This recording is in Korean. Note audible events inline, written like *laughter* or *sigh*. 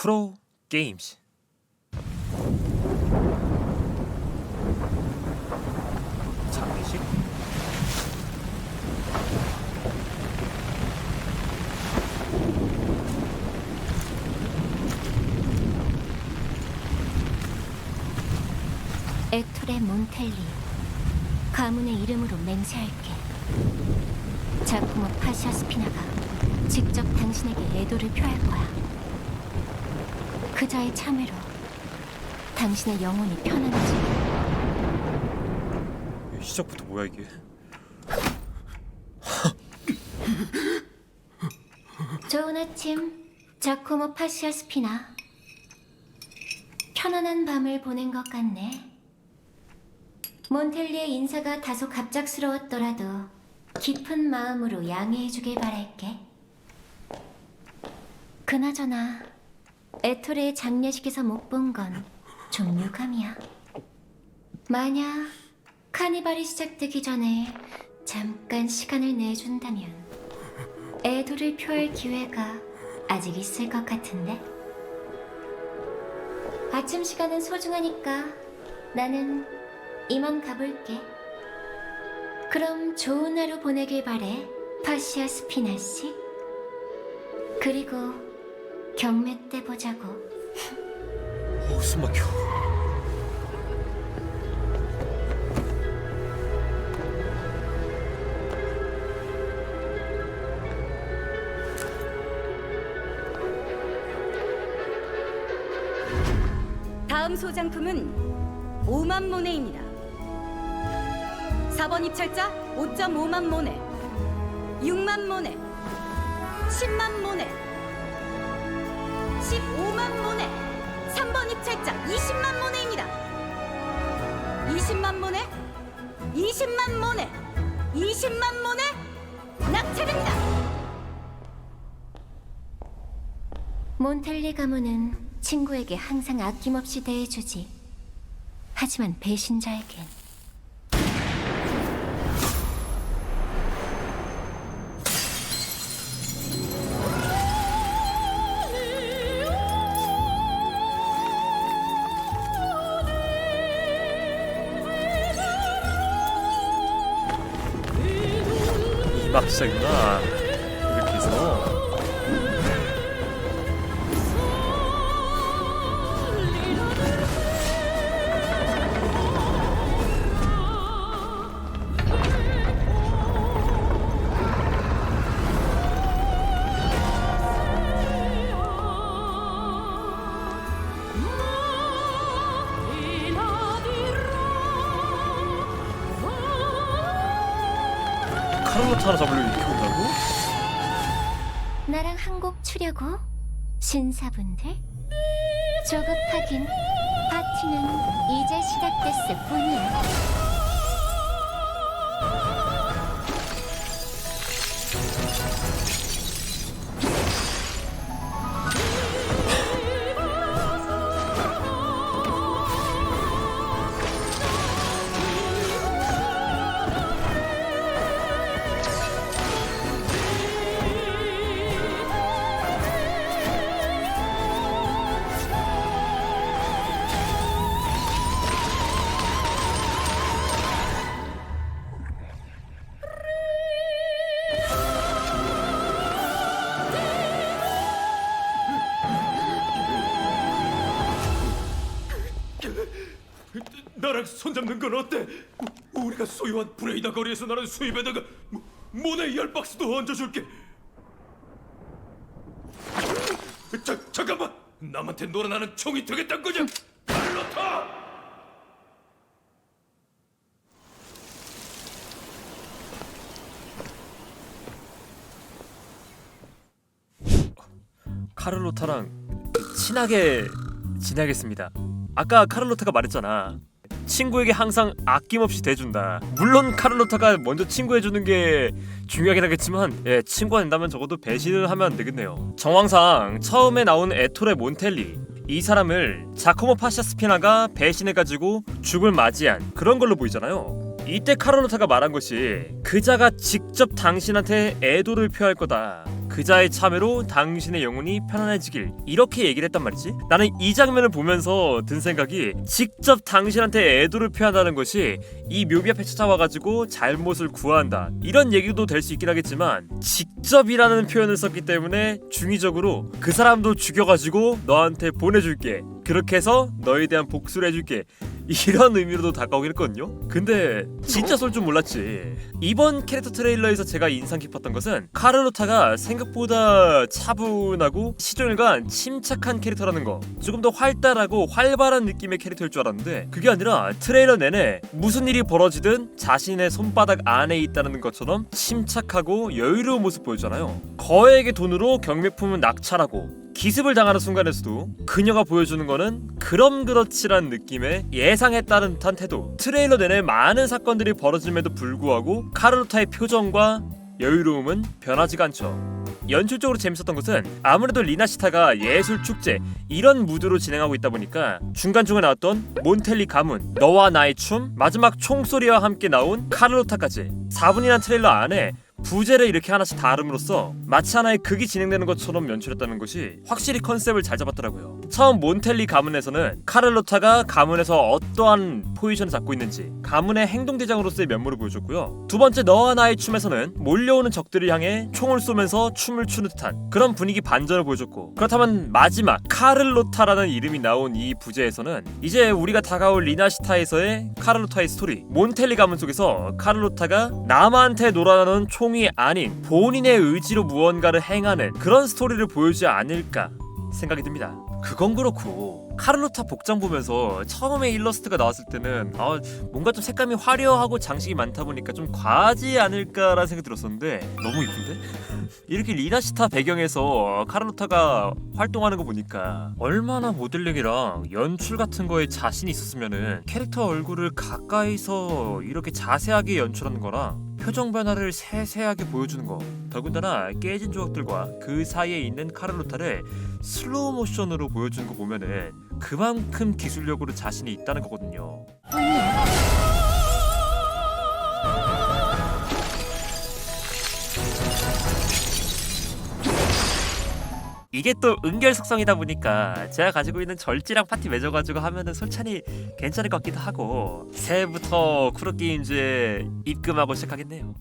쿠로 게임즈. 장례식? 에토레 몬텔리. 가문의 이름으로 맹세할게. 자쿠모 파시아스피나가 직접 당신에게 애도를 표할 거야 그자의 참회로 당신의 영혼이 편안해질 거야 시작부터 뭐야 이게? 좋은 아침 자쿠모 파시아 스피나 편안한 밤을 보낸 것 같네 몬텔리의 인사가 다소 갑작스러웠더라도 깊은 마음으로 양해해주길 바랄게. 그나저나 에토레의 장례식에서 못 본 건 좀 유감이야. 만약 카니발이 시작되기 전에 잠깐 시간을 내준다면 애도를 표할 기회가 아직 있을 것 같은데. 아침 시간은 소중하니까 나는 이만 가볼게. 그럼 좋은 하루 보내길 바래, 파시아 스피나 씨. 그리고 경매 때 보자고. 어, 숨 막혀. 다음 소장품은 5만 모네입니다. 4번 입찰자 5.5만 모네, 6만 모네, 10만 모네, 3번 입찰자 20만 모네입니다. 20만 모네, 20만 모네, 20만 모네 낙찰입니다. 몬텔리 가문은 친구에게 항상 아낌없이 대해주지. 하지만 배신자에겐 이막 시작이구나. 하나 잡으려고 이렇게 온다고? 나랑 한 곡 추려고? 신사분들? 조급하긴 파티는 이제 시작됐을 뿐이야 나랑 손잡는 건 어때? 우- 우리가 소유한 브레이다 거리에서 나는 수입에다가 모- 모네 열 박스도 얹어줄게. 자, 잠깐만. 남한테 놀아나는 총이 되겠단 거냐? 칼로타! 카를로타랑 친하게 지내겠습니다. 아까 카를로타가 말했잖아. 친구에게 항상 아낌없이 대준다. 물론 카를로타가 먼저 친구해주는 게 중요하긴 하겠지만, 예, 친구가 된다면 적어도 배신을 하면 안 되겠네요. 정황상 처음에 나온 에토레 몬텔리 이 사람을 자코모 파샤스피나가 배신해가지고 죽을 맞이한 그런 걸로 보이잖아요. 이때 카를로타가 말한 것이 그자가 직접 당신한테 애도를 표할 거다. 그 그자의 참여로 당신의 영혼이 편안해지길 이렇게 얘기를 했단 말이지. 나는 이 장면을 보면서 든 생각이 직접 당신한테 애도를 표한다는 것이 이 묘비 앞에 찾아와가지고 잘못을 구한다. 이런 얘기도 될 수 있긴 하겠지만 직접이라는 표현을 썼기 때문에 중의적으로 그 사람도 죽여가지고 너한테 보내줄게. 그렇게 해서 너에 대한 복수를 해줄게 이런 의미로도 다가오긴 했거든요. 근데 진짜 쏠 줄 몰랐지. 이번 캐릭터 트레일러에서 제가 인상 깊었던 것은 카를로타가 생각보다 차분하고 시종일관 침착한 캐릭터라는 거. 조금 더 활달하고 활발한 느낌의 캐릭터일 줄 알았는데 그게 아니라 트레일러 내내 무슨 일이 벌어지든 자신의 손바닥 안에 있다는 것처럼 침착하고 여유로운 모습 보여주잖아요. 거액의 돈으로 경매품은 낙찰하고 기습을 당하는 순간에서도 그녀가 보여주는 거는 그럼 그렇지란 느낌의 예상에 따른 듯한 태도. 트레일러 내내 많은 사건들이 벌어짐에도 불구하고 카르로타의 표정과 여유로움은 변하지가 않죠. 연출적으로 재밌었던 것은 아무래도 리나시타가 예술 축제 이런 무드로 진행하고 있다 보니까 중간중간 나왔던 몬텔리 가문 너와 나의 춤 마지막 총소리와 함께 나온 카르로타까지. 4분이란 트레일러 안에 부제를 이렇게 하나씩 다름으로써 마치 하나의 극이 진행되는 것처럼 연출했다는 것이 확실히 컨셉을 잘 잡았더라고요. 처음 몬텔리 가문에서는 카를로타가 가문에서 어떠한 포지션을 잡고 있는지 가문의 행동대장으로서의 면모를 보여줬고요. 두 번째 너와 나의 춤에서는 몰려오는 적들을 향해 총을 쏘면서 춤을 추는 듯한 그런 분위기 반전을 보여줬고 그렇다면 마지막 카를로타라는 이름이 나온 이 부제에서는 이제 우리가 다가올 리나시타에서의 카를로타의 스토리 몬텔리 가문 속에서 카를로타가 남한테 놀아나는 총이 아닌 본인의 의지로 무언가를 행하는 그런 스토리를 보여주지 않을까 생각이 듭니다. 그건 그렇고 카를로타 복장 보면서 처음에 일러스트가 나왔을 때는 아 뭔가 좀 색감이 화려하고 장식이 많다 보니까 좀 과하지 않을까라는 생각이 들었었는데 너무 이쁜데? *laughs* 이렇게 리나시타 배경에서 카를로타가 활동하는 거 보니까 얼마나 모델링이랑 연출 같은 거에 자신이 있었으면은 캐릭터 얼굴을 가까이서 이렇게 자세하게 연출하는 거랑 표정 변화를 세세하게 보여주는 거 더군다나 깨진 조각들과 그 사이에 있는 카를로타를 슬로우 모션으로 보여주는 거 보면은 그만큼 기술력으로 자신이 있다는 거거든요. 이게 또 은결 속성이다 보니까 제가 가지고 있는 절지랑 파티 맺어가지고 하면은 솔찬히 괜찮을 것 같기도 하고 새해부터 쿠로 게임즈에 입금하고 시작하겠네요.